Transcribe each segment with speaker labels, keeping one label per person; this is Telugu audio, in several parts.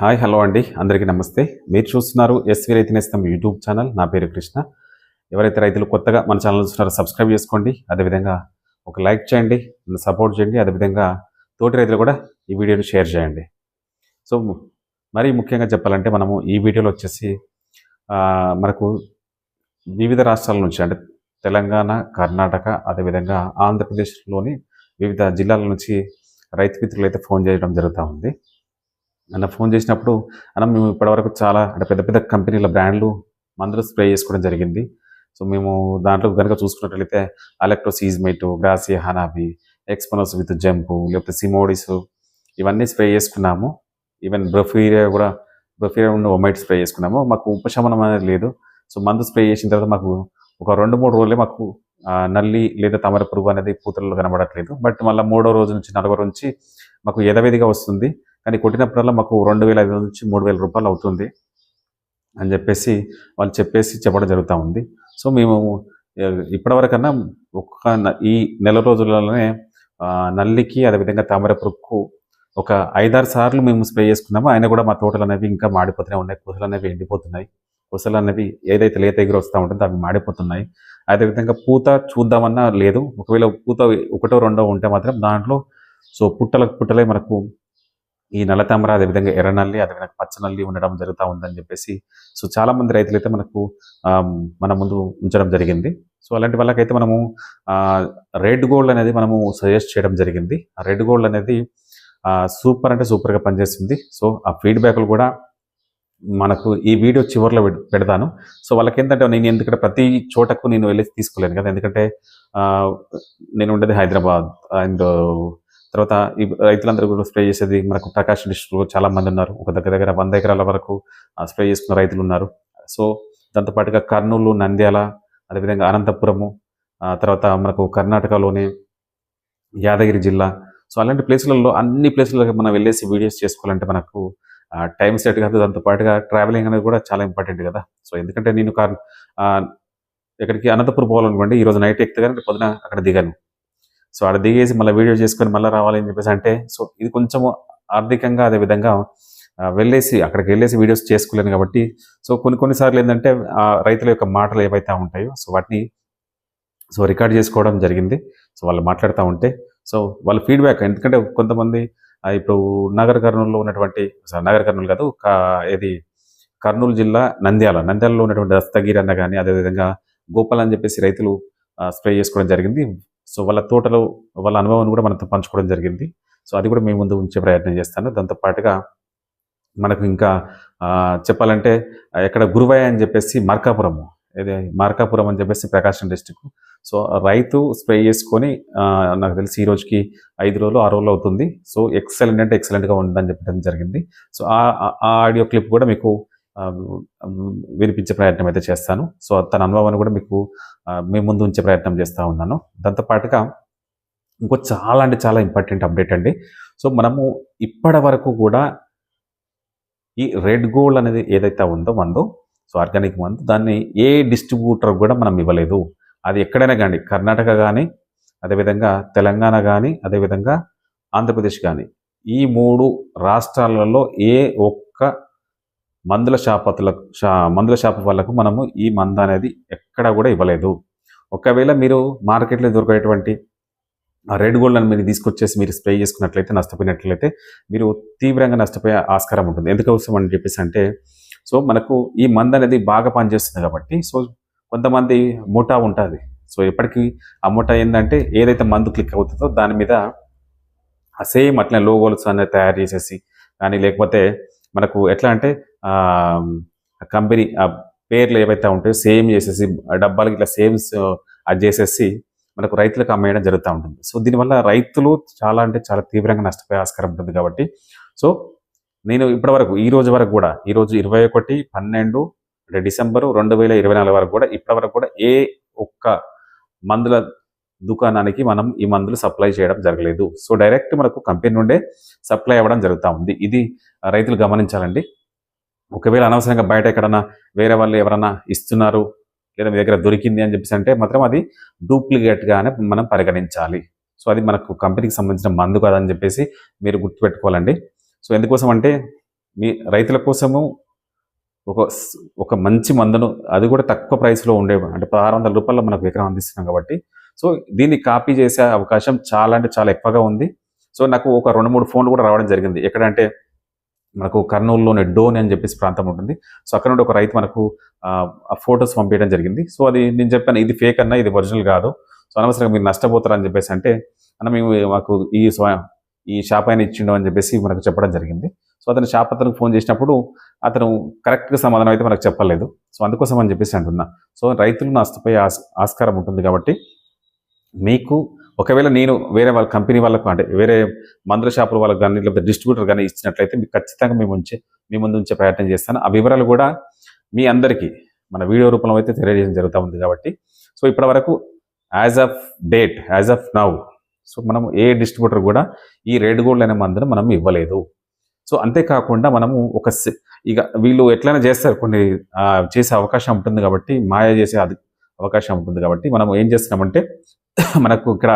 Speaker 1: హాయ్ హలో అండి. అందరికీ నమస్తే. మీరు చూస్తున్నారు ఎస్వి రైతు నేస్తం యూట్యూబ్ ఛానల్. నా పేరు కృష్ణ. ఎవరైతే రైతులు కొత్తగా మన ఛానల్ చూస్తున్నారో సబ్స్క్రైబ్ చేసుకోండి. అదేవిధంగా ఒక లైక్ చేయండి సపోర్ట్ చేయండి. అదేవిధంగా తోటి రైతులు కూడా ఈ వీడియోని షేర్ చేయండి. సో మరీ ముఖ్యంగా చెప్పాలంటే మనము ఈ వీడియోలో వచ్చేసి మనకు వివిధ రాష్ట్రాల నుంచి అంటే తెలంగాణ కర్ణాటక అదేవిధంగా ఆంధ్రప్రదేశ్లోని వివిధ జిల్లాల నుంచి రైతు మిత్రులు అయితే ఫోన్ చేయడం జరుగుతూ ఉంది. అన్న ఫోన్ చేసినప్పుడు అన్న మేము ఇప్పటివరకు చాలా అంటే పెద్ద పెద్ద కంపెనీల బ్రాండ్లు మందులు స్ప్రే చేసుకోవడం జరిగింది. సో మేము దాంట్లో కనుక చూసుకున్నట్లయితే అలెక్ట్రోసీజ్మేట్ గ్రాసి హనాబి ఎక్స్పనోస్ విత్ జంపు లేకపోతే సిమోడిస్ ఇవన్నీ స్ప్రే చేసుకున్నాము. ఈవెన్ బ్రఫీరియా కూడా బ్రఫీరియా ఉన్న ఒమైట్ స్ప్రే చేసుకున్నాము. మాకు ఉపశమనం అనేది లేదు. సో మందు స్ప్రే చేసిన తర్వాత మాకు ఒక రెండు మూడు రోజులే మాకు నల్లి లేదా తమర పురుగు అనేది పూతలలో కనబడట్లేదు. బట్ మళ్ళీ మూడో రోజు నుంచి నలుగో నుంచి మాకు యథవిధిగా వస్తుంది. కానీ కొట్టినప్పుడల్లా మాకు రెండు వేల ఐదు వందల నుంచి మూడు వేల రూపాయలు అవుతుంది అని చెప్పేసి వాళ్ళు చెప్పేసి చెప్పడం జరుగుతూ ఉంది. సో మేము ఇప్పటివరకన్నా ఒక్క ఈ నెల రోజులలోనే నల్లికి అదేవిధంగా తామర పురుగుకు ఒక ఐదారు సార్లు మేము స్ప్రే చేసుకున్నాము. ఆయన కూడా మా తోటలు అనేవి ఇంకా మాడిపోతూనే ఉన్నాయి. కొసలు అనేవి ఎండిపోతున్నాయి. కొసలు అనేవి ఏదైతే లేత ఎగురు వస్తూ ఉంటుందో అవి మాడిపోతున్నాయి. అదేవిధంగా పూత చూద్దామన్నా లేదు. ఒకవేళ పూత ఒకటో రెండో ఉంటే మాత్రం దాంట్లో సో పుట్టలకు పుట్టలే మనకు ఈ నల్ల తామర అదేవిధంగా ఎర్రనల్లి అదేవిధంగా పచ్చనల్లి ఉండడం జరుగుతూ ఉందని చెప్పేసి సో చాలామంది రైతులైతే రైతులు అయితే మనకు మన ముందు ఉంచడం జరిగింది. సో అలాంటి వాళ్ళకైతే మనము రెడ్ గోల్డ్ అనేది మనము సజెస్ట్ చేయడం జరిగింది. ఆ రెడ్ గోల్డ్ అనేది సూపర్ అంటే సూపర్గా పనిచేస్తుంది. సో ఆ ఫీడ్బ్యాక్లు కూడా మనకు ఈ వీడియో చివరిలో పెడ్- పెడతాను. సో వాళ్ళకి ఏంటంటే నేను ఎందుకంటే ప్రతి చోటకు నేను వెళ్ళి తీసుకోలేను కదా. ఎందుకంటే నేను ఉండేది హైదరాబాద్ అండ్ తర్వాత ఈ రైతులందరూ కూడా స్ప్రే చేసేది మనకు ప్రకాశం డిస్ట్రిక్ట్లో చాలా మంది ఉన్నారు. ఒక దగ్గర దగ్గర వంద ఎకరాల వరకు స్ప్రే చేసుకున్న రైతులు ఉన్నారు. సో దాంతోపాటుగా కర్నూలు నంద్యాల అదేవిధంగా అనంతపురము తర్వాత మనకు కర్ణాటకలోని యాదగిరి జిల్లా. సో అలాంటి ప్లేసులలో అన్ని ప్లేసులకు మనం వెళ్ళేసి వీడియోస్ చేసుకోవాలంటే మనకు టైం సెట్ కాదు. దాంతో పాటుగా ట్రావెలింగ్ అనేది కూడా చాలా ఇంపార్టెంట్ కదా. సో ఎందుకంటే నేను కార్ ఎక్కడికి అనంతపురం పోవాలనుకోండి ఈ రోజు నైట్ ఎక్కితే కానీ పొద్దున అక్కడ దిగాను. సో అక్కడ దిగేసి మళ్ళీ వీడియో చేసుకొని మళ్ళీ రావాలని చెప్పేసి అంటే సో ఇది కొంచెం ఆర్థికంగా అదే విధంగా వెళ్ళేసి అక్కడికి వెళ్ళేసి వీడియోస్ చేసుకోలేను కాబట్టి సో కొన్ని కొన్నిసార్లు ఏంటంటే ఆ రైతుల యొక్క మాటలు ఏవైతే ఉంటాయో సో వాటిని సో రికార్డ్ చేసుకోవడం జరిగింది. సో వాళ్ళు మాట్లాడుతూ ఉంటే సో వాళ్ళ ఫీడ్బ్యాక్ ఎందుకంటే కొంతమంది ఇప్పుడు నగర కర్నూలులో ఉన్నటువంటి నగర కర్నూలు కాదు కా- ఇది కర్నూలు జిల్లా నంద్యాల నంద్యాలలో ఉన్నటువంటి దస్తగిరి అన్న కానీ అదేవిధంగా గోపాల్ అని చెప్పేసి రైతులు స్ప్రే చేసుకోవడం జరిగింది. సో వాళ్ళ తోటలో వాళ్ళ అనుభవాన్ని కూడా మనతో పంచుకోవడం జరిగింది. సో అది కూడా మేము ముందు ఉంచే ప్రయత్నం చేస్తాను. దాంతో పాటుగా మనకు ఇంకా చెప్పాలంటే ఎక్కడ గురువాయ అని చెప్పేసి మార్కాపురము ఇది మార్కాపురం అని చెప్పేసి ప్రకాశం డిస్టిక్ సో రైతు స్ప్రే చేసుకొని నాకు తెలిసి ఈ రోజుకి ఐదు రోజులు ఆరు రోజులు అవుతుంది. సో ఎక్సలెంట్ అంటే ఎక్సలెంట్గా ఉందని చెప్పడం జరిగింది. సో ఆ ఆ- ఆడియో క్లిప్ కూడా మీకు వినిపించే ప్రయత్నం అయితే చేస్తాను. సో తన అనుభవాన్ని కూడా మీకు మీ ముందు ఉంచే ప్రయత్నం చేస్తూ ఉన్నాను. దాంతోపాటుగా ఇంకో చాలా అంటే చాలా ఇంపార్టెంట్ అప్డేట్ అండి. సో మనము ఇప్పటి వరకు కూడా ఈ రెడ్ గోల్డ్ అనేది ఏదైతే ఉందో మందు సో ఆర్గానిక్ మందు దాన్ని ఏ డిస్ట్రిబ్యూటర్ కూడా మనం ఇవ్వలేదు. అది ఎక్కడైనా కానీ కర్ణాటక కానీ అదేవిధంగా తెలంగాణ కానీ అదేవిధంగా ఆంధ్రప్రదేశ్ కానీ ఈ మూడు రాష్ట్రాలలో ఏ ఒక్క మందుల షాపతుల షా మందుల షాప్ వాళ్ళకు మనము ఈ మంద అనేది ఎక్కడా కూడా ఇవ్వలేదు. ఒకవేళ మీరు మార్కెట్లో దొరికేటువంటి రెడ్ గోల్డ్ అని మీరు తీసుకొచ్చేసి మీరు స్ప్రే చేసుకున్నట్లయితే నష్టపోయినట్లయితే మీరు తీవ్రంగా నష్టపోయే ఆస్కారం ఉంటుంది. ఎందుకోసం అని చెప్పేసి అంటే సో మనకు ఈ మంద అనేది బాగా పనిచేస్తుంది కాబట్టి సో కొంతమంది మూటా ఉంటుంది. సో ఎప్పటికీ ఆ మూటా ఏంటంటే ఏదైతే మందు క్లిక్ అవుతుందో దాని మీద సేమ్ అట్లా లోగోల్స్ అనేది తయారు చేసేసి కానీ లేకపోతే మనకు ఎట్లా అంటే కంపెనీ ఆ పేర్లు ఏవైతే ఉంటాయో సేమ్ చేసేసి డబ్బాలకి ఇట్లా సేమ్స్ అది చేసేసి మనకు రైతులకు అమ్మేయడం జరుగుతూ ఉంటుంది. సో దీనివల్ల రైతులు చాలా అంటే చాలా తీవ్రంగా నష్టపోయే ఆస్కారం ఉంటుంది కాబట్టి. సో నేను ఇప్పటి వరకు ఈ రోజు వరకు కూడా ఈ రోజు ఇరవై ఒకటి పన్నెండు అంటే డిసెంబర్ రెండు వేల ఇరవై నాలుగు వరకు కూడా ఇప్పటి వరకు కూడా ఏ ఒక్క మందుల దుకాణానికి మనం ఈ మందులు సప్లై చేయడం జరగలేదు. సో డైరెక్ట్ మనకు కంపెనీ నుండే సప్లై అవ్వడం జరుగుతూ ఉంది. ఇది రైతులు గమనించాలండి. ఒకవేళ అనవసరంగా బయట ఎక్కడన్నా వేరే వాళ్ళు ఎవరన్నా ఇస్తున్నారు లేదా మీ దగ్గర దొరికింది అని చెప్పేసి అంటే మాత్రం అది డూప్లికేట్గానే మనం పరిగణించాలి. సో అది మనకు కంపెనీకి సంబంధించిన మందు కాదని చెప్పేసి మీరు గుర్తుపెట్టుకోవాలండి. సో ఎందుకోసం అంటే మీ రైతుల కోసము ఒక ఒక మంచి మందును అది కూడా తక్కువ ప్రైస్లో ఉండే అంటే పదహారు వందల రూపాయలు మనకు విగ్రహం అందిస్తున్నాం కాబట్టి. సో దీన్ని కాపీ చేసే అవకాశం చాలా అంటే చాలా ఎక్కువగా ఉంది. సో నాకు ఒక రెండు మూడు ఫోన్లు కూడా రావడం జరిగింది. ఎక్కడంటే మనకు కర్నూలులోని డోన్ అని చెప్పేసి ప్రాంతం ఉంటుంది. సో అక్కడ నుండి ఒక రైతు మనకు ఆ ఫొటోస్ పంపించడం జరిగింది. సో అది నేను చెప్పాను ఇది ఫేక్ అన్న ఇది ఒరిజినల్ కాదు. సో అనవసరంగా మీరు నష్టపోతారని చెప్పేసి అంటే అన్న మేము మాకు ఈ ఈ షాప్ ఆయన ఇచ్చిండు అని చెప్పేసి మనకు చెప్పడం జరిగింది. సో అతను షాప్ అతనికి ఫోన్ చేసినప్పుడు అతను కరెక్ట్గా సమాధానం అయితే మనకు చెప్పలేదు. సో అందుకోసం అని చెప్పేసి అంటున్నా. సో రైతులు నష్టపోయే ఆస్ ఆస్కారం ఉంటుంది కాబట్టి మీకు ఒకవేళ నేను వేరే వాళ్ళ కంపెనీ వాళ్ళకు అంటే వేరే మందుల షాపుల వాళ్ళకి కానీ లేకపోతే డిస్ట్రిబ్యూటర్ కానీ ఇచ్చినట్లయితే మీకు ఖచ్చితంగా మేము ఉంచే మీ ముందు ఉంచే ప్రయత్నం చేస్తాను. ఆ వివరాలు కూడా మీ అందరికీ మన వీడియో రూపంలో అయితే తెలియజేయడం జరుగుతూ ఉంది కాబట్టి. సో ఇప్పటి వరకు as of date as of now so మనం ఏ డిస్ట్రిబ్యూటర్ కూడా ఈ రెడ్ గోల్డ్ అనే మందును మనం ఇవ్వలేదు. సో అంతేకాకుండా మనము ఒక ఇక వీళ్ళు ఎట్లయినా చేస్తారు కొన్ని చేసే అవకాశం ఉంటుంది కాబట్టి మాయ చేసే అది అవకాశం ఉంటుంది కాబట్టి మనం ఏం చేస్తున్నామంటే మనకు ఇక్కడ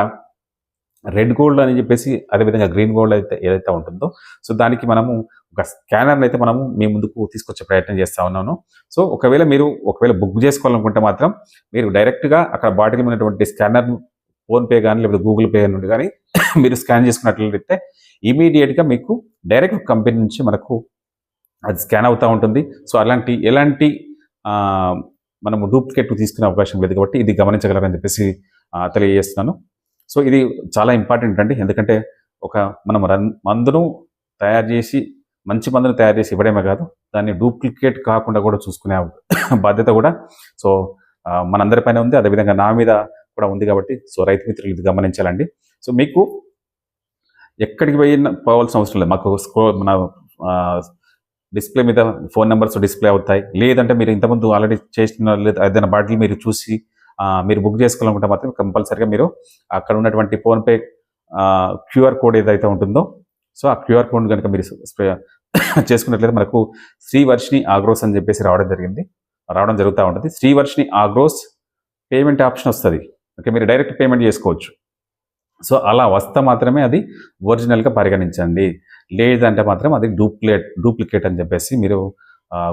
Speaker 1: రెడ్ గోల్డ్ అని చెప్పేసి అదేవిధంగా గ్రీన్ గోల్డ్ అయితే ఏదైతే ఉంటుందో సో దానికి మనము ఒక స్కానర్ని అయితే మనము మీ ముందుకు తీసుకొచ్చే ప్రయత్నం చేస్తూ ఉన్నాను. సో ఒకవేళ మీరు ఒకవేళ బుక్ చేసుకోవాలనుకుంటే మాత్రం మీరు డైరెక్ట్గా అక్కడ బాటిల్ ఉన్నటువంటి స్కానర్ ఫోన్పే కానీ లేకపోతే గూగుల్ పే నుండి కానీ మీరు స్కాన్ చేసుకున్నట్లయితే ఇమీడియట్గా మీకు డైరెక్ట్ కంపెనీ నుంచి మనకు అది స్కాన్ అవుతూ ఉంటుంది. సో అలాంటి ఎలాంటి మనము డూప్లికేట్ తీసుకునే అవకాశం లేదు కాబట్టి ఇది గమనించగలరని చెప్పేసి తెలియజేస్తున్నాను. సో ఇది చాలా ఇంపార్టెంట్ అండి. ఎందుకంటే ఒక మనం రన్ మందును తయారు చేసి మంచి మందును తయారు చేసి ఇవ్వడమే కాదు దాన్ని డూప్లికేట్ కాకుండా కూడా చూసుకునే బాధ్యత కూడా. సో మనందరిపైన ఉంది. అదేవిధంగా నా మీద కూడా ఉంది కాబట్టి సో రైతు మిత్రులు ఇది గమనించాలండి. సో మీకు ఎక్కడికి పోయిన పోవాల్సిన అవసరం లేదు. మాకు స్క్రో మన డిస్ప్లే మీద ఫోన్ నెంబర్స్ డిస్ప్లే అవుతాయి. లేదంటే మీరు ఇంతకుముందు ఆల్రెడీ చేసిన లేదా ఏదైనా బాటిల్ మీరు చూసి మీరు బుక్ చేసుకోవాలనుకుంటే మాత్రం కంపల్సరీగా మీరు అక్కడ ఉన్నటువంటి ఫోన్పే క్యూఆర్ కోడ్ ఏదైతే ఉంటుందో సో ఆ క్యూఆర్ కోడ్ కనుక మీరు చేసుకున్నట్లయితే మనకు శ్రీవర్షిని ఆగ్రోస్ అని చెప్పేసి రావడం జరిగింది. రావడం జరుగుతూ ఉంటుంది. శ్రీవర్షిని ఆగ్రోస్ పేమెంట్ ఆప్షన్ వస్తుంది. ఓకే మీరు డైరెక్ట్ పేమెంట్ చేసుకోవచ్చు. సో అలా వస్తే మాత్రమే అది ఒరిజినల్గా పరిగణించండి. లేదంటే మాత్రం అది డూప్లికేట్ డూప్లికేట్ అని చెప్పేసి మీరు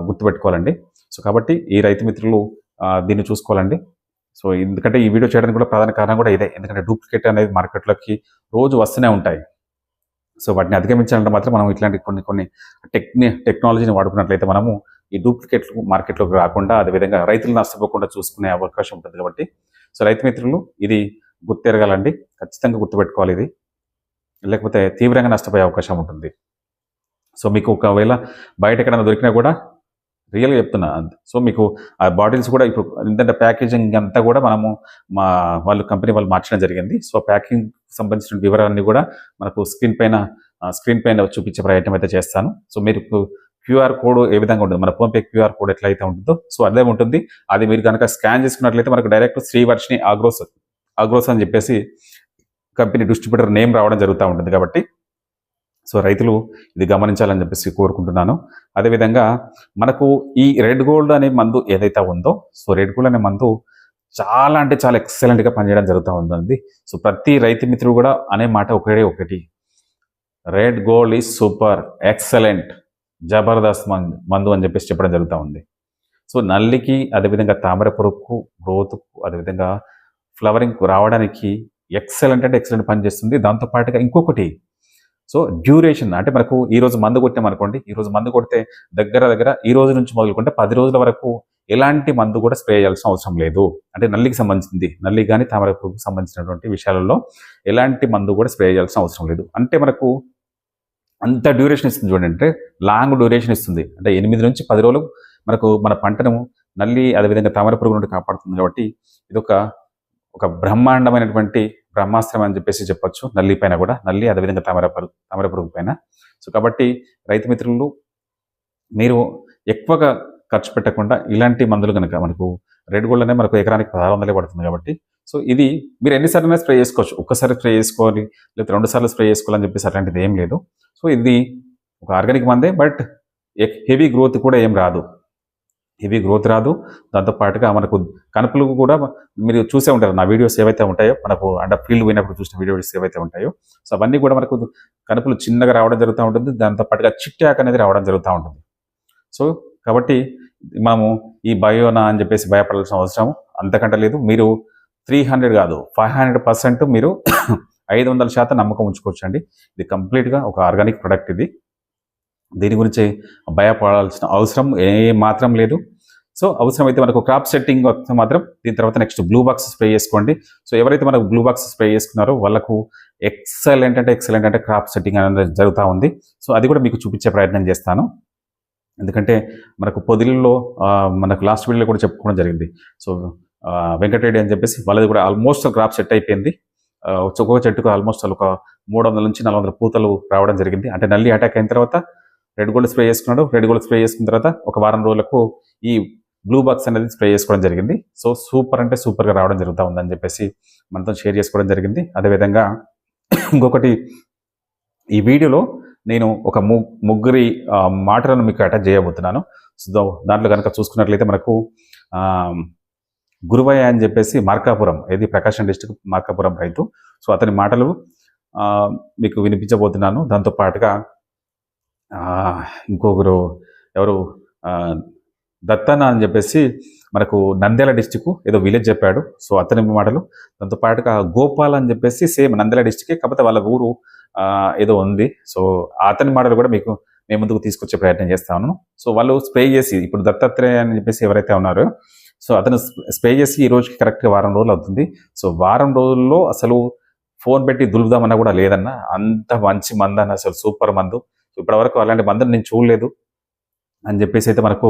Speaker 1: గుర్తుపెట్టుకోవాలండి. సో కాబట్టి ఈ రైతు మిత్రులు దీన్ని చూసుకోవాలండి. సో ఎందుకంటే ఈ వీడియో చేయడానికి కూడా ప్రధాన కారణం కూడా ఇదే. ఎందుకంటే డూప్లికేట్ అనేది మార్కెట్లోకి రోజు వస్తూనే ఉంటాయి. సో వాటిని అధిగమించాలంటే మాత్రం మనం ఇట్లాంటి కొన్ని కొన్ని టెక్ని టెక్నాలజీని వాడుకున్నట్లయితే మనము ఈ డూప్లికేట్ మార్కెట్లోకి రాకుండా అదేవిధంగా రైతులు నష్టపోకుండా చూసుకునే అవకాశం ఉంటుంది కాబట్టి. సో రైతు మిత్రులు ఇది గుర్తెరగాలండి. ఖచ్చితంగా గుర్తుపెట్టుకోవాలి ఇది. లేకపోతే తీవ్రంగా నష్టపోయే అవకాశం ఉంటుంది. సో మీకు ఒకవేళ బయట ఎక్కడైనా దొరికినా కూడా రియల్గా చెప్తున్నా. సో మీకు ఆ బాటిల్స్ కూడా ఇప్పుడు ఎందుకంటే ప్యాకేజింగ్ అంతా కూడా మనము మా వాళ్ళు కంపెనీ వాళ్ళు మార్చడం జరిగింది. సో ప్యాకింగ్ సంబంధించిన వివరాలన్నీ కూడా మనకు స్క్రీన్ పైన స్క్రీన్ పైన చూపించే ప్రయత్నం అయితే చేస్తాను. సో మీరు క్యూఆర్ కోడ్ ఏ విధంగా ఉంటుంది? మన ఫోన్పే క్యూఆర్ కోడ్ ఎట్లయితే ఉంటుందో? సో అదే ఉంటుంది. అది మీరు కనుక స్కాన్ చేసుకున్నట్లయితే మనకు డైరెక్ట్ శ్రీవర్షిని ఆగ్రోస్ ఆగ్రోస్ అని చెప్పేసి కంపెనీ డిస్ట్రిబ్యూటర్ నేమ్ రావడం జరుగుతూ ఉంటుంది కాబట్టి సో రైతులు ఇది గమనించాలని చెప్పేసి కోరుకుంటున్నాను. అదేవిధంగా మనకు ఈ రెడ్ గోల్డ్ అనే మందు ఏదైతే ఉందో సో రెడ్ గోల్డ్ అనే మందు చాలా అంటే చాలా ఎక్సలెంట్గా పనిచేయడం జరుగుతూ ఉందండి. సో ప్రతి రైతు మిత్రుడు కూడా అనే మాట ఒకటే ఒకటి. Red gold is super excellent Jabardasth మందు మందు అని చెప్పేసి చెప్పడం జరుగుతూ ఉంది. సో నల్లికి అదేవిధంగా తామర పురుగుకు గ్రోత్కు అదేవిధంగా ఫ్లవరింగ్కు రావడానికి ఎక్సలెంట్ అంటే ఎక్సలెంట్ పనిచేస్తుంది దాంతోపాటుగా ఇంకొకటి సో డ్యూరేషన్ అంటే మనకు ఈ రోజు మందు కొట్టాం అనుకోండి ఈ రోజు మందు కొడితే దగ్గర దగ్గర ఈ రోజు నుంచి మొదలుకుంటే పది రోజుల వరకు ఎలాంటి మందు కూడా స్ప్రే చేయాల్సిన అవసరం లేదు. అంటే నల్లికి సంబంధించింది నల్లి కానీ తామర పురుగుకు సంబంధించినటువంటి విషయాలలో ఎలాంటి మందు కూడా స్ప్రే చేయాల్సిన అవసరం లేదు. అంటే మనకు అంత డ్యూరేషన్ ఇస్తుంది చూడండి అంటే లాంగ్ డ్యూరేషన్ ఇస్తుంది. అంటే ఎనిమిది నుంచి పది రోజులు మనకు మన పంటను నల్లి అదేవిధంగా తామర పురుగు నుండి కాపాడుతుంది కాబట్టి ఇది ఒక ఒక బ్రహ్మాండమైనటువంటి బ్రహ్మాస్త్రం అని చెప్పేసి చెప్పొచ్చు. నల్లి పైన కూడా. నల్లి అదేవిధంగా తామర పురుగు తామర పురుగు పైన. సో కాబట్టి రైతు మిత్రులు మీరు ఎక్కువగా ఖర్చు పెట్టకుండా ఇలాంటి మందులు కనుక మనకు రెడ్ గోల్డ్ అనేది మనకు ఎకరానికి పదహారు వందలే పడుతుంది కాబట్టి. సో ఇది మీరు ఎన్నిసార్లు స్ప్రే చేసుకోవచ్చు. ఒక్కసారి స్ప్రే చేసుకోవాలి లేకపోతే రెండు సార్లు స్ప్రే చేసుకోవాలని చెప్పేసి అట్లాంటిది ఏం లేదు. సో ఇది ఒక ఆర్గానిక్ మందే బట్ హెవీ గ్రోత్ కూడా ఏం రాదు. హెవీ గ్రోత్ రాదు. దాంతో పాటుగా మనకు కనుపులు కూడా మీరు చూసే ఉంటారు. నా వీడియోస్ ఏవైతే ఉంటాయో మనకు అంటే ఫీల్డ్ పోయినప్పుడు చూసిన వీడియోస్ ఏవైతే ఉంటాయో. సో అవన్నీ కూడా మనకు కనుపులు చిన్నగా రావడం జరుగుతూ ఉంటుంది. దాంతో పాటుగా చిట్టాక్ అనేది రావడం జరుగుతూ ఉంటుంది. సో కాబట్టి మనము ఈ బయోనా అని చెప్పేసి భయపడాల్సిన అవసరం అంతకంటే లేదు. మీరు త్రీ హండ్రెడ్ కాదు ఫైవ్ హండ్రెడ్ పర్సెంట్ మీరు ఐదు వందల శాతం నమ్మకం ఉంచుకోవచ్చండి. ఇది కంప్లీట్గా ఒక ఆర్గానిక్ ప్రొడక్ట్ ఇది. దీని గురించి భయపడాల్సిన అవసరం ఏ మాత్రం లేదు. సో అవసరమైతే మనకు క్రాప్ సెట్టింగ్ వస్తే మాత్రం దీని తర్వాత నెక్స్ట్ బ్లూ బాక్స్ స్ప్రే చేసుకోండి. సో ఎవరైతే మనకు బ్లూ బాక్స్ స్ప్రే చేసుకున్నారో వాళ్ళకు ఎక్సలెంట్ అంటే ఎక్సలెంట్ అంటే క్రాప్ సెట్టింగ్ అనేది జరుగుతూ ఉంది. సో అది కూడా మీకు చూపించే ప్రయత్నం చేస్తాను. ఎందుకంటే మనకు పొదిలిలో మనకు లాస్ట్ వీడియోలో కూడా చెప్పుకోవడం జరిగింది. సో వెంకటరెడ్డి అని చెప్పేసి వాళ్ళది కూడా ఆల్మోస్ట్ క్రాప్ సెట్ అయిపోయింది. ఒక్కొక్క చెట్టుకు ఆల్మోస్ట్ ఒక మూడు వందల నుంచి నాలుగు వందల పూతలు రావడం జరిగింది. అంటే నల్లి అటాక్ అయిన తర్వాత రెడ్ గోల్డ్ స్ప్రే చేసుకున్నాడు. రెడ్ గోల్డ్ స్ప్రే చేసుకున్న తర్వాత ఒక వారం రోజులకు ఈ బ్లూ బాక్స్ అనేది స్ప్రే చేసుకోవడం జరిగింది. సో సూపర్ అంటే సూపర్గా రావడం జరుగుతూ ఉందని చెప్పేసి మనతో షేర్ చేసుకోవడం జరిగింది. అదేవిధంగా ఇంకొకటి ఈ వీడియోలో నేను ఒక ముగ్గురి మాటలను మీకు అటాచ్ చేయబోతున్నాను. సో దాంట్లో కనుక చూసుకున్నట్లయితే మనకు గురువయ్య అని చెప్పేసి మార్కాపురం ఏది ప్రకాశం డిస్టిక్ మార్కాపురం రైతు. సో అతని మాటలు మీకు వినిపించబోతున్నాను. దాంతో పాటుగా ఇంకొకరు ఎవరు దత్తన్న అని చెప్పేసి మనకు నంద్యాల డిస్టిక్ ఏదో విలేజ్ చెప్పాడు. సో అతని మాటలు. దాంతో పాటుగా గోపాల్ అని చెప్పేసి సేమ్ నంద్యాల డిస్టిక్ కాకపోతే వాళ్ళ ఊరు ఏదో ఉంది. సో అతని మాటలు కూడా మీకు మేము ముందుకు తీసుకొచ్చే ప్రయత్నం చేస్తాను సో వాళ్ళు స్ప్రే చేసి ఇప్పుడు దత్తాత్రేయ అని చెప్పేసి ఎవరైతే ఉన్నారో సో అతను స్ప్రే చేసి ఈ రోజుకి కరెక్ట్గా వారం రోజులు అవుతుంది. సో వారం రోజుల్లో అసలు ఫోన్ పెట్టి దులుపుదామన్నా కూడా లేదన్న అంత మంచి మందు అన్న అసలు సూపర్ మందు. ఇప్పటివరకు అలాంటి మందుని నేను చూడలేదు. అని చెప్పేసి అయితే మనకు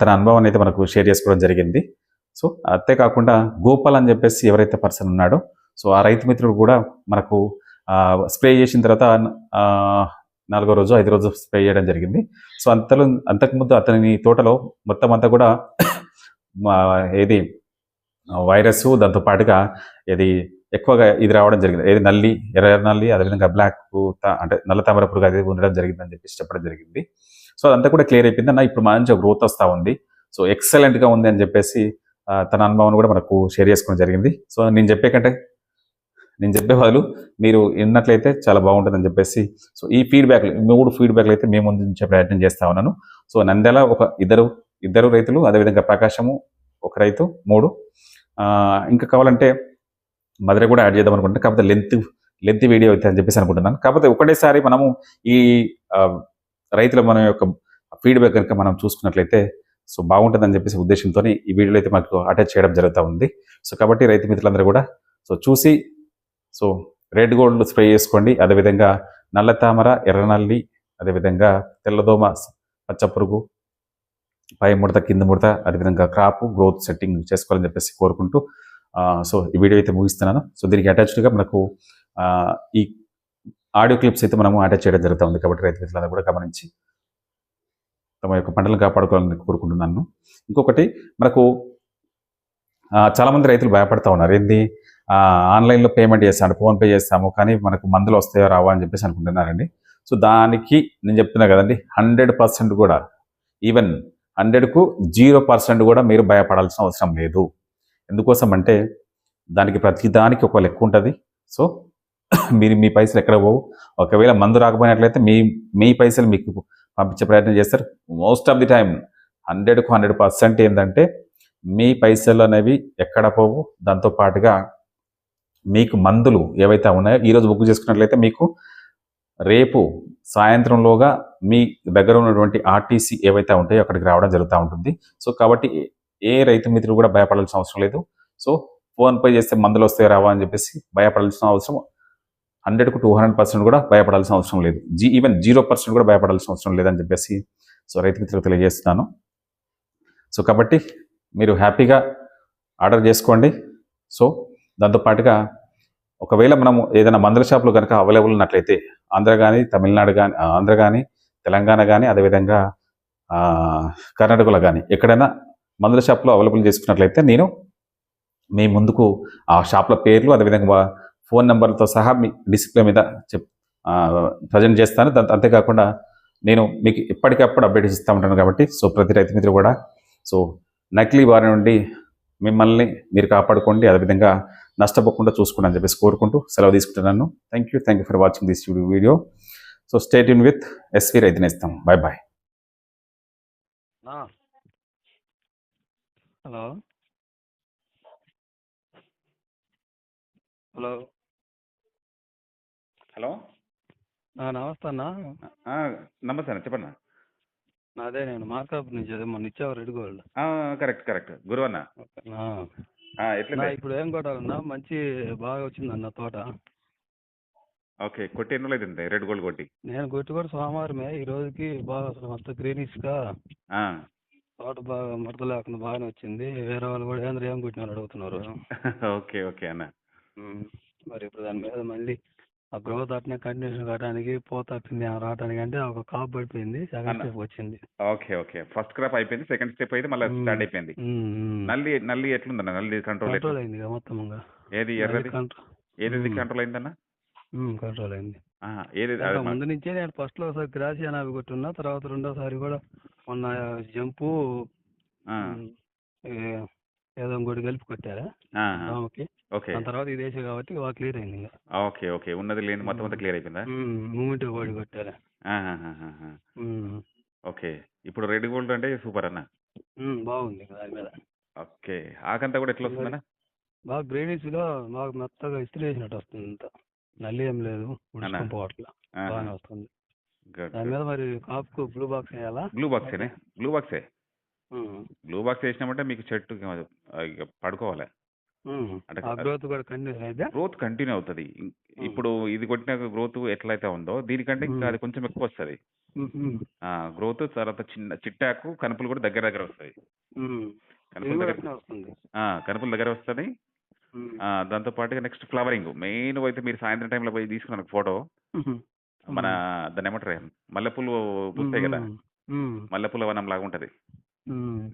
Speaker 1: తన అనుభవాన్ని అయితే మనకు షేర్ చేసుకోవడం జరిగింది. సో అంతేకాకుండా గోపాల్ అని చెప్పేసి ఎవరైతే పర్సన్ ఉన్నాడో సో ఆ రైతు మిత్రుడు కూడా మనకు స్ప్రే చేసిన తర్వాత నాలుగో రోజు ఐదు రోజు స్ప్రే చేయడం జరిగింది. సో అంతలో అంతకుముందు అతని తోటలో మొత్తం అంతా కూడా మా ఏది వైరస్ దాంతో పాటుగా ఇది ఎక్కువగా ఇది రావడం జరిగింది. ఏది నల్లి ఎర్ర నల్లి అదేవిధంగా బ్లాక్ అంటే నల్ల తామర పురుగు అది ఉండడం జరిగిందని చెప్పేసి చెప్పడం జరిగింది. సో అదంతా కూడా క్లియర్ అయిపోయింది. అన్న ఇప్పుడు మంచిగా గ్రోత్ వస్తూ ఉంది. సో ఎక్సలెంట్గా ఉంది అని చెప్పేసి తన అనుభవాన్ని కూడా మనకు షేర్ చేసుకోవడం జరిగింది. సో నేను చెప్పే కంటే నేను చెప్పే బదులు మీరు విన్నట్లయితే చాలా బాగుంటుందని చెప్పేసి సో ఈ ఫీడ్బ్యాక్ మూడు ఫీడ్బ్యాక్లు అయితే మేము ముందుంచే ప్రయత్నం చేస్తా ఉన్నాను. సో నంద్యాల ఒక ఇద్దరు ఇద్దరు రైతులు అదేవిధంగా ప్రకాశము ఒక రైతు మూడు. ఇంకా కావాలంటే మధుర కూడా యాడ్ చేద్దాం అనుకుంటున్నాను. కాకపోతే లెంత్ లెంత్ వీడియో అయితే అని చెప్పేసి అనుకుంటున్నాను. కాకపోతే ఒకటేసారి మనము ఈ రైతుల మన యొక్క ఫీడ్బ్యాక్ కనుక మనం చూసుకున్నట్లయితే సో బాగుంటుందని చెప్పేసి ఉద్దేశంతో ఈ వీడియోలో అయితే మనకు అటాచ్ చేయడం జరుగుతూ ఉంది. సో కాబట్టి రైతు మిత్రులందరూ కూడా సో చూసి సో రెడ్ గోల్డ్ స్ప్రే చేసుకోండి. అదేవిధంగా నల్ల తామర ఎర్రనల్లి అదేవిధంగా తెల్లదోమ పచ్చ పురుగు పై ముడత కింద ముడత అదేవిధంగా క్రాప్ గ్రోత్ సెట్టింగ్ చేసుకోవాలని చెప్పేసి కోరుకుంటూ సో ఈ వీడియో అయితే ముగిస్తున్నాను. సో దీనికి అటాచ్డ్గా మనకు ఈ ఆడియో క్లిప్స్ అయితే మనము అటాచ్ చేయడం జరుగుతుంది కాబట్టి రైతు మిత్రులందరూ కూడా గమనించి తమ యొక్క పంటలను కాపాడుకోవాలని కోరుకుంటున్నాను. ఇంకొకటి మనకు చాలామంది రైతులు భయపడతా ఉన్నారు. ఏంది? ఆన్లైన్లో పేమెంట్ చేస్తాను ఫోన్పే చేస్తాము కానీ మనకు మందులు వస్తాయో రావా అని చెప్పేసి అనుకుంటున్నారండి. సో దానికి నేను చెప్తున్నా కదండి హండ్రెడ్ పర్సెంట్ కూడా ఈవెన్ హండ్రెడ్కు జీరో పర్సెంట్ కూడా మీరు భయపడాల్సిన అవసరం లేదు. ఎందుకోసం అంటే దానికి ప్రతి దానికి ఒక లెక్క ఉంటుంది. సో మీరు మీ పైసలు ఎక్కడ పోవు? ఒకవేళ మందు రాకపోయినట్లయితే మీ మీ పైసలు మీకు పంపించే ప్రయత్నం చేస్తారు. మోస్ట్ ఆఫ్ ది టైం హండ్రెడ్కు హండ్రెడ్ పర్సెంట్ ఏంటంటే మీ పైసలు అనేవి ఎక్కడ పోవు? దాంతో పాటుగా మీకు మందులు ఏవైతే ఉన్నాయో ఈరోజు బుక్ చేసుకున్నట్లయితే మీకు రేపు సాయంత్రంలోగా మీ దగ్గర ఉన్నటువంటి ఆర్టీసీ ఏవైతే ఉంటాయో అక్కడికి రావడం జరుగుతూ ఉంటుంది. సో కాబట్టి ఏ రైతు మిత్రులు కూడా భయపడాల్సిన అవసరం లేదు. సో ఫోన్పే చేస్తే మందులు వస్తాయి రావా అని చెప్పేసి భయపడాల్సిన అవసరం హండ్రెడ్కు టూ హండ్రెడ్ పర్సెంట్ కూడా భయపడాల్సిన అవసరం లేదు. జీ ఈవెన్ జీరో పర్సెంట్ కూడా భయపడాల్సిన అవసరం లేదని చెప్పేసి సో రైతు మిత్రులకు తెలియజేస్తున్నాను. సో కాబట్టి మీరు హ్యాపీగా ఆర్డర్ చేసుకోండి. సో దాంతోపాటుగా ఒకవేళ మనము ఏదైనా మందుల షాపులు కనుక అవైలబుల్ ఉన్నట్లయితే ఆంధ్ర కానీ తమిళనాడు కానీ ఆంధ్ర కానీ తెలంగాణ కానీ అదేవిధంగా కర్ణాటకలో కానీ ఎక్కడైనా మందుల షాప్లో అవైలబుల్ చేసుకున్నట్లయితే నేను మీ ముందుకు ఆ షాప్ల పేర్లు అదేవిధంగా ఫోన్ నెంబర్తో సహా మీ డిస్ప్లే మీద చెప్ ప్రజెంట్ చేస్తాను. దాని అంతేకాకుండా నేను మీకు ఎప్పటికప్పుడు అప్డేట్స్ ఇస్తూ ఉంటాను కాబట్టి సో ప్రతి రైతు మిత్రులు కూడా సో నకిలీ వారి నుండి మిమ్మల్ని మీరు కాపాడుకోండి. అదేవిధంగా
Speaker 2: నష్టపోకుండా చూసుకోండి అని చెప్పేసి కోరుకుంటూ సెలవు తీసుకుంటున్నాను. Thank you thank you for watching this video so state in with SV రైతునేస్తాం bye bye
Speaker 3: hello. Hello.
Speaker 2: Hello?
Speaker 3: నమస్తే అన్న.
Speaker 2: నమస్తే అన్న చెప్పండి
Speaker 3: అదే నేను మార్కాపు నుంచి అదే మొన్న ఇచ్చావు రెడ్ గోల్డ్.
Speaker 2: Correct correct. గురువు అన్న.
Speaker 3: నా ఇప్పుడు ఏం కొట్టాలన్నా మంచి బాగా వచ్చిందన్న తోట.
Speaker 2: ఓకే కొట్టి ఎన్ని రోజులు రెడ్ గోల్డ్ కొట్టి?
Speaker 3: నేను కొట్టి కూడా సోమవారమే ఈ రోజుకి బాగా అసలు మొత్తం గ్రీనిష్గా తోట బాగా ముడత లేకుండా బాగానే వచ్చింది. వేరే వాళ్ళు కూడా ఏంద్ర ఏం కొట్టినారు అడుగుతున్నారు.
Speaker 2: ఓకే ఓకే అన్న.
Speaker 3: మరి ఇప్పుడు దాని మీద మళ్ళీ ఆ గ్రోత్ అట్నే కంటిన్యూషన్ కావడానికి పోత అట్టింది రావడానికి అంటే ఒక కాపు పడిపోయింది సెకండ్. స్టెప్ వచ్చింది.
Speaker 2: Okay okay. ఫస్ట్ క్రాప్ అయిపోయింది సెకండ్ స్టెప్ అయితే మళ్ళీ. స్టార్ట్ అయిపోయింది. నల్లి నల్లి ఎట్లుందన్న? నల్లి కంట్రోల్
Speaker 3: కంట్రోల్ అయింది మొత్తం
Speaker 2: ఏది ఎర్రది ఏది. కంట్రోల్ అయిందన్న?
Speaker 3: కంట్రోల్ అయింది.
Speaker 2: ఏది
Speaker 3: ముందు నుంచే నేను ఫస్ట్లో ఒకసారి గ్రాసి అని అవి కొట్టున్నా తర్వాత రెండోసారి కూడా మొన్న జంపు ఏదో ఇంకోటి కలిపి కొట్టారా? దోమకి
Speaker 2: ఓకే.
Speaker 3: దాని తర్వాత ఇది వేసే కాబట్టి బాగా క్లియర్ అయింది ఇంకా.
Speaker 2: Okay okay. ఉన్నది లేని మొత్తం అంతా క్లియర్ అయిపోయిందా?
Speaker 3: మూమెంట్ బాడీ కొట్టారా.
Speaker 2: ఓకే. ఇప్పుడు రెడ్ గోల్డ్ అంటే సూపర్ అన్న.
Speaker 3: బాగుంది దాని మీద.
Speaker 2: ఓకే. ఆకంతా కూడా ఎట్లా వస్తుందన్న?
Speaker 3: బాగా గ్రీనిష్గా బాగా మెత్తగా ఇస్త్రీ వేసినట్టు వస్తుంది అంతా. నల్లి ఏం లేదు పోవట్లా. బాగానే వస్తుంది. దాని మీద మరి కాపుకు బ్లూ బాక్స్ వేయాలా?
Speaker 2: బ్లూ బాక్సేనే బ్లూ బాక్సే బ్లూ బాక్స్ వేసినామంటే మీకు చెట్టు పడుకోవాలి. అంటే
Speaker 3: గ్రోత్ కూడా కంటిన్యూస్ అయితే
Speaker 2: గ్రోత్ కంటిన్యూ అవుతుంది. ఇప్పుడు ఇది కొట్టిన గ్రోత్ ఎట్లయితే ఉందో దీనికంటే ఇంకా. అది కొంచెం ఎక్కువ వస్తుంది. గ్రోత్ తర్వాత చిన్న చిట్టాకు కనుపులు కూడా దగ్గర దగ్గర వస్తాయి కనుపుల దగ్గర కనుపుల దగ్గర వస్తుంది. దాంతో పాటుగా నెక్స్ట్ ఫ్లవరింగ్. మెయిన్ అయితే మీరు సాయంత్రం టైంలో పోయి తీసుకున్నాను ఫోటో. మన దాన్ని ఏమంటారు? మల్లెపూలు పూస్తాయి కదా. మల్లెపూల వనం లాగా ఉంటది.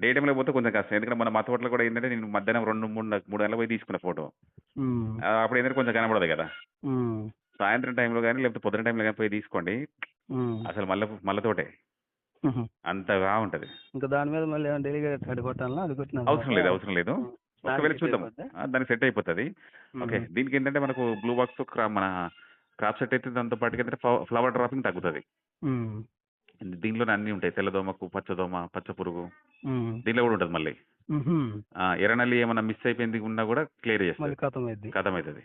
Speaker 2: డే టైంలో పోతే కొంచెం కష్టం ఎందుకంటే మన మా తోటలో కూడా ఏంటంటే నేను మధ్యాహ్నం రెండు మూడు మూడు గంటల పోయి తీసుకున్న ఫోటో. అప్పుడు ఏంటంటే కొంచెం కనబడదు కదా. సాయంత్రం టైంలో కానీ లేకపోతే పొద్దున టైంలో కానీ పోయి తీసుకోండి. అసలు మల్లె మల్లె తోటే. అంతగా ఉంటది
Speaker 3: ఇంకా దాని మీద మళ్ళీ అది కొట్టిన
Speaker 2: అవసరం లేదు అవసరం లేదు. ఒకవేళ చూద్దాం దానికి సెట్ అయిపోతుంది ఓకే. దీనికి ఏంటంటే మనకు బ్లూ బాక్స్ మన క్రాప్ సెట్ అయితే దాంతో పాటు ఏంటంటే ఫ్లవర్ డ్రాపింగ్ తగ్గుతుంది. దీనిలోనే అన్ని ఉంటాయి. తెల్లదోమకు పచ్చదోమ పచ్చ పురుగు. దీనిలో కూడా ఉంటుంది మళ్ళీ. ఎర్రనల్లి ఏమైనా మిస్ అయిపోయింది ఉన్నా కూడా క్లియర్ చేస్తుంది.
Speaker 3: కథం
Speaker 2: అవుతుంది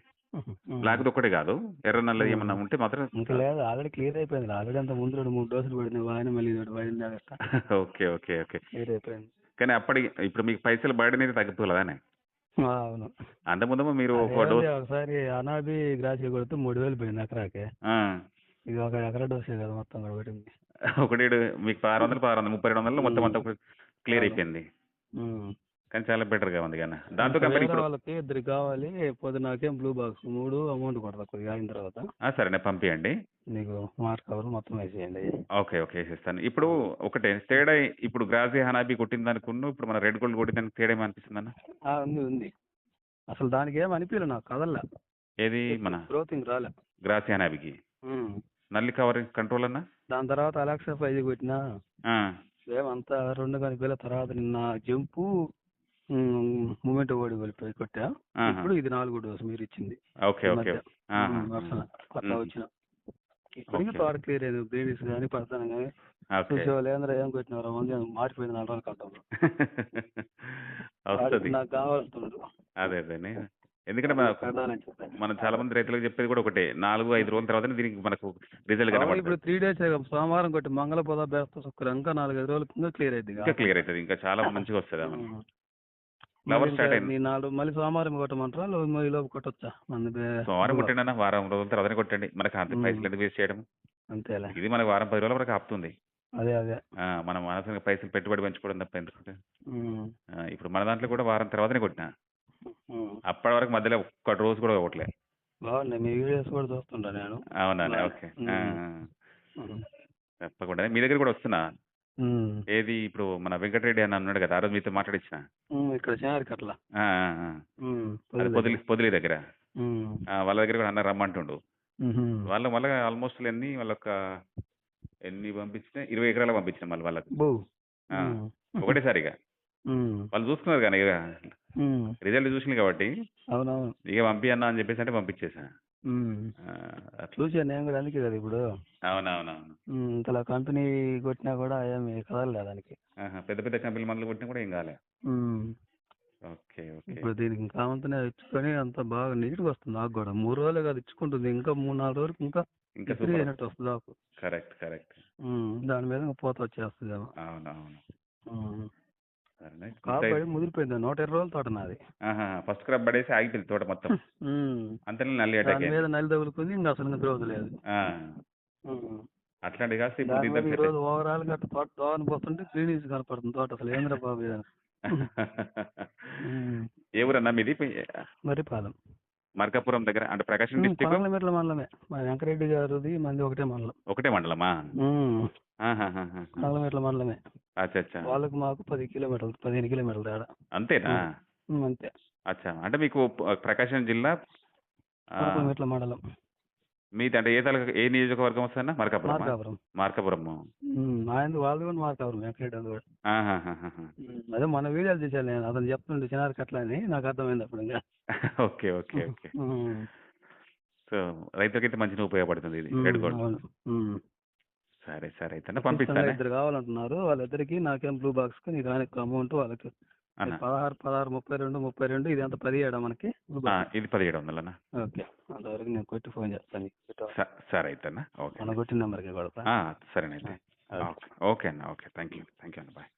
Speaker 2: బ్లాక్ ఒక్కటే కాదు. ఎర్రనల్లి ఏమన్నా ఉంటే మాత్రం
Speaker 3: లేదు. ఆల్రెడీ క్లియర్ అయిపోయింది. ఆల్రెడీ అంత ముందు రెండు మూడు డోసులు పడింది. వాయిన మళ్ళీ ఒకటి
Speaker 2: ఓకే ఓకే ఓకే.
Speaker 3: క్లియర్ అయిపోయింది.
Speaker 2: కానీ అప్పటి ఇప్పుడు మీకు పైసలు తగ్గుతుందానే
Speaker 3: ఆ, అవును.
Speaker 2: అంత ముందు మీరు
Speaker 3: ఒకసారి అనాబి గ్రాసి కొడితే మూడు వేలు పోయింది
Speaker 2: ఆ,
Speaker 3: ఇది ఒక ఎకరా డోసే కదా మొత్తం కూడా పడింది
Speaker 2: ఒకటి మీకు ఆరు వందలు ఆరు వందలు ముప్పై రెండు వందలు మొత్తం అంతా క్లియర్ అయిపోయింది. కానీ చాలా బెటర్గా ఉంది కానీ. దాంతో కంపెనీ
Speaker 3: వాళ్ళకి ఇద్దరు కావాలి పొద్దునాకేం బ్లూ బాక్స్ మూడు అమౌంట్ కొడతా కొద్దిగా అయిన తర్వాత.
Speaker 2: ఆ, సరేనే పంపించండి
Speaker 3: నీకు మార్క్ కవర్ మొత్తం వేసేయండి.
Speaker 2: ఓకే ఓకే వేసేస్తాను. ఇప్పుడు ఒకటే తేడా ఇప్పుడు గ్రాజీ హనాబీ కొట్టిన దానికి ఇప్పుడు మన రెడ్ గోల్డ్ కొట్టిన దానికి తేడా ఏమనిపిస్తుంది అన్న?
Speaker 3: ఉంది ఉంది. అసలు దానికి ఏం అనిపించలే నాకు కదల్లా.
Speaker 2: ఏది మన?
Speaker 3: గ్రోతింగ్ రాలే.
Speaker 2: గ్రాసీ హనాబీకి. నల్లి కవరింగ్ కంట్రోల్ అన్న?
Speaker 3: దాని తర్వాత అలెక్సా ఫైవ్ కొట్టినా.
Speaker 2: ఆ,
Speaker 3: ఏమంతా రెండు కనిపించలే తర్వాత నిన్న జంపు మూమెంట్ ఓడి వెళ్ళిపోయి కొట్టా. ఇప్పుడు ఇది నాలుగో డోసు మీరు ఇచ్చింది.
Speaker 2: Okay okay.
Speaker 3: ఉమ్. వచ్చిన. ఇప్పటికీ. తోట క్లియర్ అయింది బేబీస్ కానీ పడతాను కానీ
Speaker 2: ఓకే.
Speaker 3: చూసేవాళ్ళు ఏంద్ర ఏం కొట్టినారు మంది మారిపోయింది నాలుగు రోజులు కంటాం. నాకు కావాల్సిండ్రు
Speaker 2: అదే అదే ఎందుకంటే మన చాలా మంది రైతులకు చెప్పేది కూడా ఒకటే నాలుగు ఐదు రోజుల తర్వాత దీనికి మనకు రిజల్ట్ కనబడుతుంది
Speaker 3: ఇప్పుడు త్రీ డేస్ సోమవారం కొట్టి మంగళ పొద బేస్త శుక్రం ఇంకా నాలుగైదు రోజులు ఇంకా క్లియర్ అయింది
Speaker 2: ఇంకా క్లియర్ అవుతుంది ఇంకా చాలా మంచిగా వస్తుంది. Flower start అయింది.
Speaker 3: నాలుగు మళ్ళీ సోమవారం కొట్టమంటారా మళ్ళీ లోపు కొట్టొచ్చా?
Speaker 2: సోమవారం కొట్టండి వారం రోజుల తర్వాతనే కొట్టండి. మనకు అంత. పైసలు ఎందుకు వేస్ట్ చేయడం
Speaker 3: అంతేలే.
Speaker 2: ఇది మనకు వారం పది రోజుల వరకు ఆపుతుంది.
Speaker 3: అదే అదే.
Speaker 2: మనం అనవసరంగా పైసలు పెట్టుబడి పెంచుకోవడం తప్ప ఎందుకంటే ఇప్పుడు మన దాంట్లో కూడా వారం తర్వాతనే కొట్టిన. అప్పటి వరకు మధ్యలో ఒక్క రోజు కూడా కొట్టలే
Speaker 3: బాగున్నాయి. మీ వీడియోస్ కూడా చూస్తుంటా నేను.
Speaker 2: ఓకే. తప్పకుండా. మీ దగ్గర కూడా వస్తున్నా. ఏది ఇప్పుడు మన వెంకటరెడ్డి అని అన్నాడు కదా ఆ రోజు మీతో మాట్లాడించిన
Speaker 3: ఇక్కడ చేయాలి
Speaker 2: అది పొదిలి పొదిలి దగ్గర. వాళ్ళ దగ్గర కూడా అన్న రమ్మంటుండు. వాళ్ళు మళ్ళీ ఆల్మోస్ట్ ఎన్ని వాళ్ళొక ఎన్ని పంపించిన ఇరవై ఎకరాలు పంపించిన మళ్ళీ వాళ్ళకి. ఒకటేసారిగా వాళ్ళు చూసుకున్నారు కానీ ఇక రిజల్ట్ చూసింది కాబట్టి
Speaker 3: అవునవును.
Speaker 2: ఇక పంపి అన్న అని చెప్పేసి అంటే పంపించేసా.
Speaker 3: చూసాను నేను కూడా అందుకే కదా ఇప్పుడు.
Speaker 2: అవునవునవును.
Speaker 3: ఇంతలా కంపెనీ కొట్టినా కూడా ఏమి కదలలేదు దానికి.
Speaker 2: పెద్ద పెద్ద కంపెనీలు మందులు కొట్టినా కూడా ఏం కాలే. Okay okay.
Speaker 3: ఇప్పుడు దీనికి కావంతనే ఇచ్చుకొని అంత బాగా నీట్గా వస్తుంది నాకు కూడా. మూడు రోజులే కాదు ఇచ్చుకుంటుంది. ఇంకా మూడు నాలుగు రోజులకు ఇంకా
Speaker 2: ఇంకా సూపర్.
Speaker 3: అయినట్టు వస్తుంది ఆకు
Speaker 2: కరెక్ట్ కరెక్ట్.
Speaker 3: దాని మీద ఇంకా పూత వచ్చేస్తుంది
Speaker 2: అవునవును.
Speaker 3: ముదిరిపోయింది. నూట ఇరవై రోజుల తోట నాది.
Speaker 2: ఫస్ట్ క్రాప్ పడేసి ఆగిపోయింది తోట మొత్తం. అంతలో నల్లి అటాక్
Speaker 3: మీద నల్లి తగులుకుంది ఇంకా అసలు గ్రోత్ లేదు.
Speaker 2: అట్లాంటి కాస్త ఇప్పుడు
Speaker 3: రోజు ఓవరాల్గా తోట దోవని పోతుంటే క్లీనింగ్స్ కనపడుతుంది తోట అసలు. ఏంద్ర బాబు.
Speaker 2: ఏ ఊరన్నా మీది?
Speaker 3: మర్రిపాలెం.
Speaker 2: మార్కాపురం దగ్గర అంటే ప్రకాశం డిస్టిక్
Speaker 3: కొనలమెట్ల మండలమే. మా వెంకరెడ్డి గారిది మంది ఒకటే మండలం.
Speaker 2: ఒకటే మండలమా?
Speaker 3: మండలమే.
Speaker 2: అచ్చా
Speaker 3: వాళ్ళకి మాకు పది కిలోమీటర్లు పదిహేను కిలోమీటర్లు తేడా.
Speaker 2: అంతేనా?
Speaker 3: అంతే.
Speaker 2: అచ్చా. అంటే మీకు ప్రకాశం జిల్లా
Speaker 3: కొనలమెట్ల మండలం.
Speaker 2: మీది అంటే ఏ తాలూకా ఏ నియోజకవర్గం వస్తుందన్నా? మార్కాపురం
Speaker 3: మార్కాపురం. ఆయన వాళ్ళది కూడా మార్కాపురం కూడా. అదే మన వీడియోలు చూశాను నేను అతను చెప్తుండే చిన్నారు కట్ల అని నాకు అర్థమైంది అప్పుడు ఇంకా.
Speaker 2: Okay okay okay. సో రైతులకైతే మంచిగా ఉపయోగపడుతుంది ఇది రెడ్ గోల్డ్. సరే సరే. అయితే పంపిస్తాను
Speaker 3: ఇద్దరు కావాలంటున్నారు. వాళ్ళిద్దరికి నాకేం బ్లూ బాక్స్కి నీకు ఆయనకు అమౌంట్ వాళ్ళకి. పదహారు పదహారు ముప్పై రెండు ముప్పై రెండు ఇది ఎంత? పది ఏడా మనకి
Speaker 2: ఇది పదిహేడు వందలన్నా.
Speaker 3: ఓకే. అంతవరకు నేను కొట్టి ఫోన్ చేస్తాను
Speaker 2: సరే అయితే అన్న ఓకే.
Speaker 3: మన కొట్టిన నెంబర్కి కొడతా.
Speaker 2: ఆ, సరేనైతే. ఓకే. అన్న. Okay. Thank you thank you అన్న. బాయ్